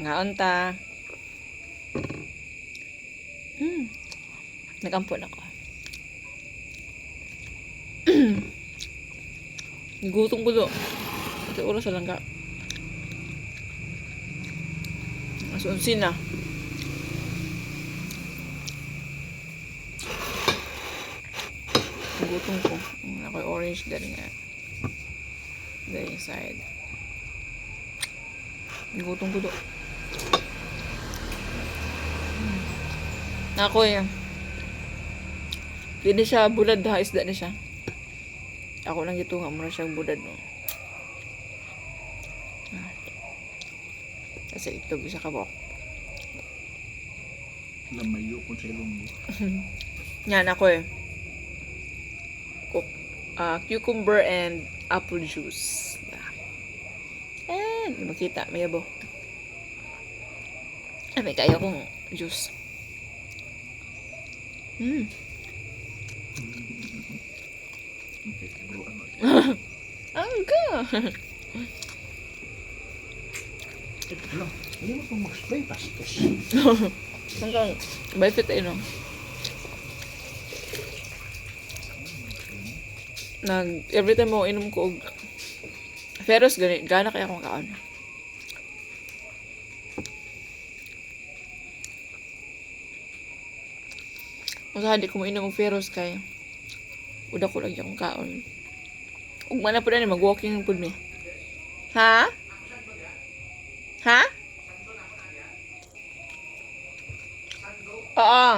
Nga unta. Hmm. Nagampon ako. Gutom ko do. Ito oras lang ka. Asunsin na. Gutom ko. Mm, Ako yung orange din nga. There inside. Gutom ko do. Ako eh. Hindi siya bulad ha, isda na siya. Ako lang ito nga, mura siyang bulad no. Ah. Kasi ito bisa ka po. Lamayo ko sa ilong mo. Yan ako eh. Cook, ah, cucumber and apple juice. And makita, may abo. Ay, may kaya kong juice. Hmm. Bro, ano? Hindi mo pang mag-spray pastos. Hanggang, by fit eh, no? Nag, every time mo inom ko, og- Feros, gani, gana kaya akong kaan. Masa di ko mo inom og Feros kay Uda ko lagi akong kaon. Ug mana po na ni mag-walking pud mi. Ha? Ha? Oo.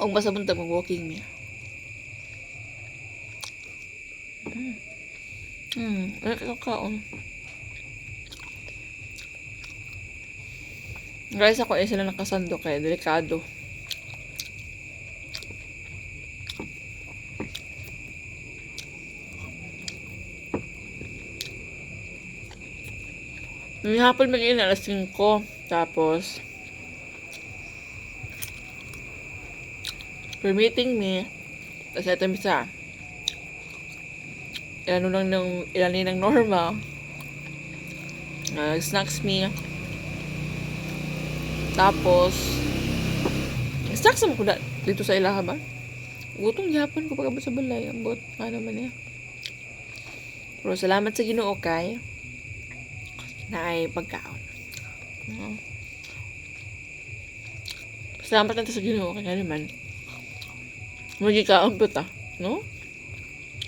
Og basta buntag mag-walking mi. Hmm. Hmm, ano ka kaon? Guys, ako ay sila nakasando kaya delikado. Hapon mag-in alas 5. Tapos, permitting me, tapos ito misa, ilan lang ng, ilan ng normal, uh, snacks me, tapos, snacks naman ko na, dito sa ilaha ba? Gutong yapon ko pagkabot sa balay, ambot, ano man niya. Pero salamat sa ginoo kay, na ay pagkaon. No? Salamat natin sa ginoo kaya naman. Magikaon pa ta. No?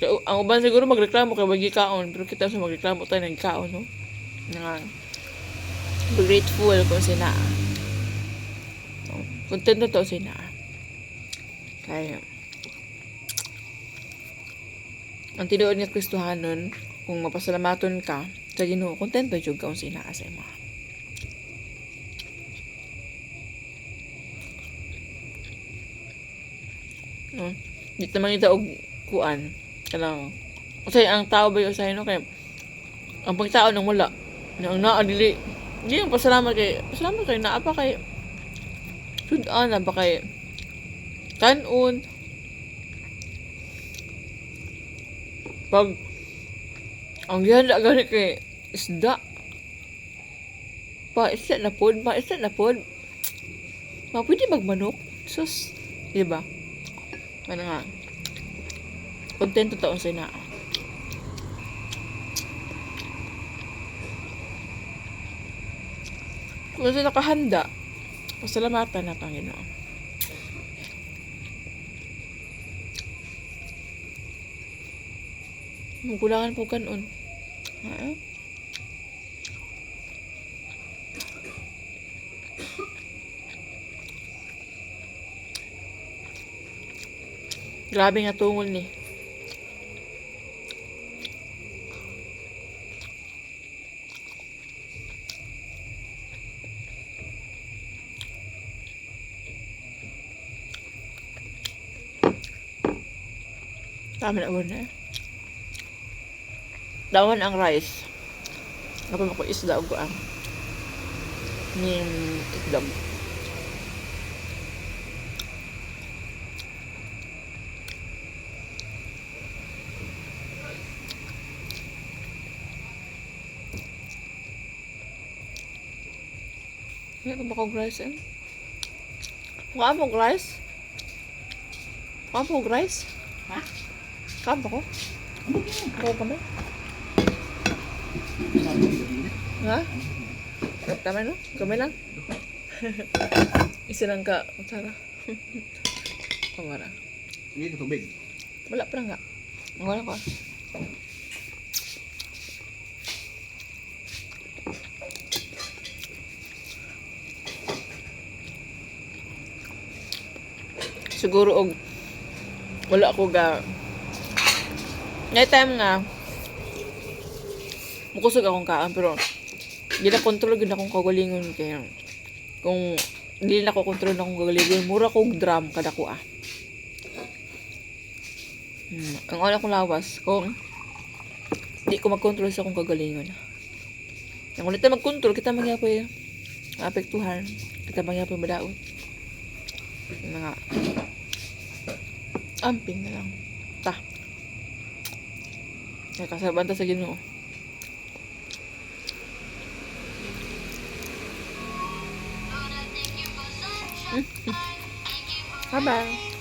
Kaya, ang uban siguro magreklamo kay magikaon. Pero kita sa magreklamo tayo ng kaon, no? Na grateful kung sina. No? Content na to sina. Kaya ang tinuod nga Kristohanon, kung mapasalamaton ka, sa Ginoo, kontento jud ka sa inaa sa imo. No? Di naman ita og kuan. Kanang Usay ang tao ba usahay no kay ang pagtao nang wala. Nang naa dili di yung pasalamat kay pasalamat kay naa pa kay sudan na ba kay kanon pag ang ganda gani kay isda. Pa isda na pod, pa isda na pod. Ma pwede magmanok. Sus, di ba? Ano nga? Kontento taon sa ina. Kung sila nakahanda, pasalamatan na Panginoon. Magulangan po kanon. Ha? Grabe nga tungol ni. Tama na una. Dawan ang rice. Ako isda o ang ning itlog. Meron ba kong rice eh? Mukha mo rice? Mukha mo rice? Ha? Kaba ko? Kami? Sabi ko din. Ha? Kami no? Kami lang? Isa lang ka. Sara. Kamara. Hindi ito tubig. Wala pa nga. Wala ko. Siguro og wala ako ga Ngay time nga mukusog akong kaan pero gina control gina akong kagalingon kaya kung hindi na ko control akong kagalingon mura kog drum kada ko ah Hmm, ang una kong lawas, kung di ko mag-control sa akong kagalingon. Ang ulit na mag-control, kita magyapoy apektuhan. Kita magyapoy madaot. Nga. Amping na lang. Ta. Ay, kasabanta sa ginoo. 嗯。拜拜。